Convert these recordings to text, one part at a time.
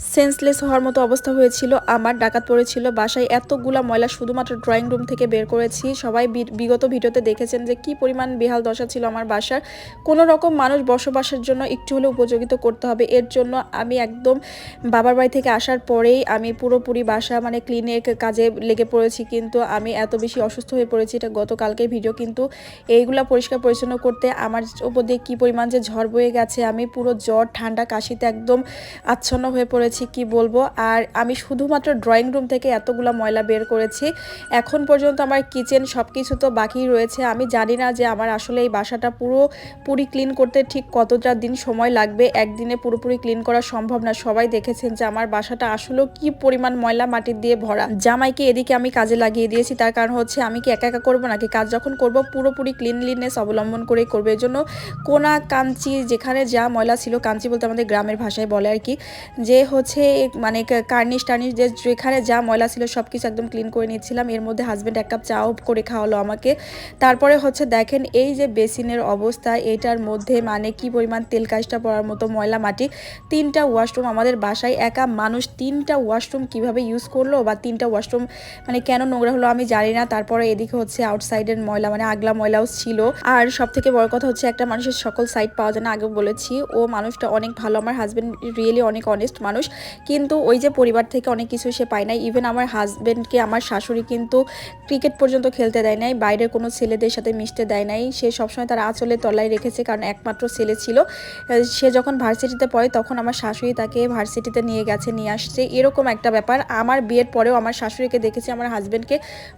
Senseless হওয়ার মতো অবস্থা হয়েছিল। আমার ডাকাত পড়েছিল বাসায়। এতগুলা ময়লা শুধুমাত্র ড্রয়িং রুম থেকে বের করেছি। সবাই বিগত ভিডিওতে দেখেছেন যে কি পরিমাণ বেহাল দশা ছিল আমার বাসার। কোনো রকম মানুষ বসবাসের জন্য একটু হলে উপযোগিত করতে হবে। এর জন্য আমি একদম বাবার বাড়ি থেকে আসার পরেই আমি পুরোপুরি বাসা মানে ক্লিনিক কাজে লেগে পড়েছি। কিন্তু আমি এত বেশি অসুস্থ হয়ে পড়েছি এটা গতকালকের ভিডিও। কিন্তু এইগুলা পরিষ্কার পরিচ্ছন্ন করতে আমার উপর দিয়ে কী পরিমাণ যে ঝড় বয়ে গেছে, আমি পুরো জ্বর, ঠান্ডা, কাশিতে একদম আচ্ছন্ন হয়ে পড়েছি। কি বলব? আর আমি শুধুমাত্র ড্রয়িং রুম থেকে এতগুলো ময়লা বের করেছি। এখন পর্যন্ত আমার কিচেন সব কিছু তো বাকি রয়েছে। আমি জানি না যে আমার আসলে এই বাসাটা পুরো পুরি ক্লিন করতে ঠিক কতটা দিন সময় লাগবে। একদিনে পুরোপুরি ক্লিন করা সম্ভব না। সবাই দেখেছেন যে আমার বাসাটা আসলেও কি পরিমাণ ময়লা মাটি দিয়ে ভরা। জামাইকে এদিকে আমি কাজে লাগিয়ে দিয়েছি। তার কারণ হচ্ছে আমি কি একা একা করব নাকি কাজ যখন করব, পুরোপুরি ক্লিনলিনেস অবলম্বন করেই করব। এর জন্য কোনা, কাঞ্চি, যেখানে যা ময়লা ছিল, কাঞ্চি বলতে আমাদের গ্রামের ভাষায় বলে আর কি, যে হচ্ছে মানে কার্নিশ টার্নিশ যে, যেখানে যা ময়লা ছিল সব কিছু একদম ক্লিন করে নিচ্ছিলাম এর মধ্যে হাজব্যান্ড এক কাপ চাও করে খাওয়ালো আমাকে। তারপরে হচ্ছে দেখেন, এই যে বেসিনের অবস্থা, এটার মধ্যে মানে কি পরিমাণ তেল কাজটা পড়ার মতো ময়লা মাটি। তিনটা ওয়াশরুম আমাদের বাসায়, একা মানুষ তিনটা ওয়াশরুম কীভাবে ইউজ করল বা তিনটা ওয়াশরুম মানে কেন নোংরা হলো আমি জানি না। তারপরে এদিকে হচ্ছে আউটসাইডের ময়লা মানে আগলা ময়লাও ছিল। আর সব থেকে বড় কথা হচ্ছে একটা মানুষের সকল সাইড পাওয়া যায় না আগে বলেছি। ও মানুষটা অনেক ভালো, আমার হাজব্যান্ড রিয়েলি অনেক অনেস্ট মানুষ। কিন্তু ওই যে পরিবার থেকে অনেক কিছু সে পায় নাই। ইভেন আমার হাজব্যান্ডকে আমার শাশুড়ি কিন্তু ক্রিকেট পর্যন্ত খেলতে দেয় নাই, বাইরের কোনো ছেলেদের সাথে মিশতে দেয় নাই। সে সবসময় তার আঁচলে তলায় রেখেছে কারণ একমাত্র ছেলে ছিল। সে যখন ভার্সিটিতে পড়ে তখন আমার শাশুড়ি তাকে ভার্সিটিতে নিয়ে গেছে, নিয়ে আসছে। এরকম একটা ব্যাপার। আমার বিয়ের পরেও আমার শাশুড়িকে দেখেছি, আমার হাজব্যান্ডকে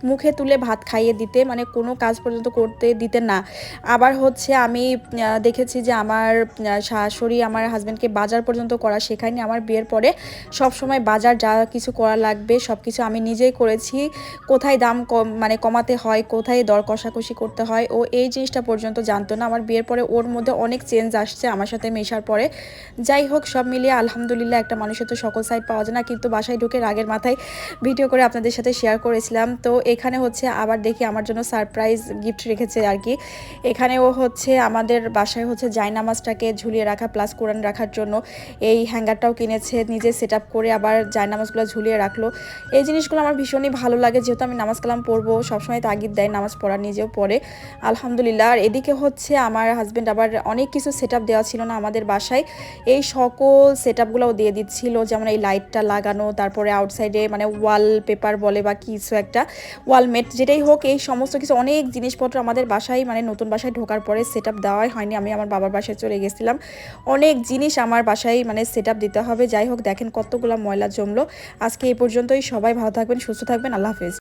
মুখে তুলে ভাত খাইয়ে দিতে মানে কোনো কাজ পর্যন্ত করতে দিতে না। আবার হচ্ছে আমি দেখেছি যে আমার শাশুড়ি আমার হাজব্যান্ডকে বাজার পর্যন্ত করা শেখায়নি। আমার বিয়ের পরে সব সময় বাজার যা কিছু করা লাগবে, সব কিছু আমি নিজেই করেছি। কোথায় দাম কম মানে কমাতে হয়, কোথায় দর কষাকষি করতে হয়, ও এই জিনিসটা পর্যন্ত জানতো না। আমার বিয়ের পরে ওর মধ্যে অনেক চেঞ্জ আসছে, আমার সাথে মেশার পরে। যাই হোক, সব মিলিয়ে আলহামদুলিল্লাহ একটা মানুষের তো সকল সাইড পাওয়া যায় না, কিন্তু বাসায় ঢুকে রাগের মাথায় ভিডিও করে আপনাদের সাথে শেয়ার করেছিলাম। তো এখানে হচ্ছে আবার দেখি আমার জন্য সারপ্রাইজ গিফট রেখেছে আর কি। এখানে ও হচ্ছে আমাদের বাসায় হচ্ছে জায়নামাজটাকে ঝুলিয়ে রাখা প্লাস কোরআন রাখার জন্য। এই হ্যাঙ্গারটাও কিনেছে নিজে সেট আপ করে আবার জায়নামাজগুলো ঝুলিয়ে রাখল। এই জিনিসগুলো আমার ভীষণই ভালো লাগে। যেহেতু আমি নামাজ কালাম পড়ব, সবসময় তাগিদ দেয়, নামাজ পড়া নিজেও পড়ে। আলহামদুলিল্লাহ। আর এদিকে হচ্ছে আমার হাজব্যান্ড আবার অনেক কিছু সেট দেওয়া ছিল না আমাদের বাসায়। এই সকল সেট আপগুলোও দিয়ে দিচ্ছিল, যেমন এই লাইটটা লাগানো, তারপরে আউটসাইডে মানে ওয়াল পেপার বলে বা কিছু একটা ওয়ালমেট যেটাই হোক, এই সমস্ত কিছু অনেক জিনিসপত্র আমাদের বাসায় মানে নতুন বাসায় ঢোকার পরে সেট আপ দেওয়াই হয়নি। আমি আমার বাবার বাসায় চলে গেছিলাম। অনেক জিনিস আমার বাসায় মানে সেট দিতে হবে। যাই হোক, দেখেন কতগুলো ময়লা জমলো। আজকে এই পর্যন্তই, সবাই ভালো থাকবেন, সুস্থ থাকবেন, আল্লাহ হাফেজ।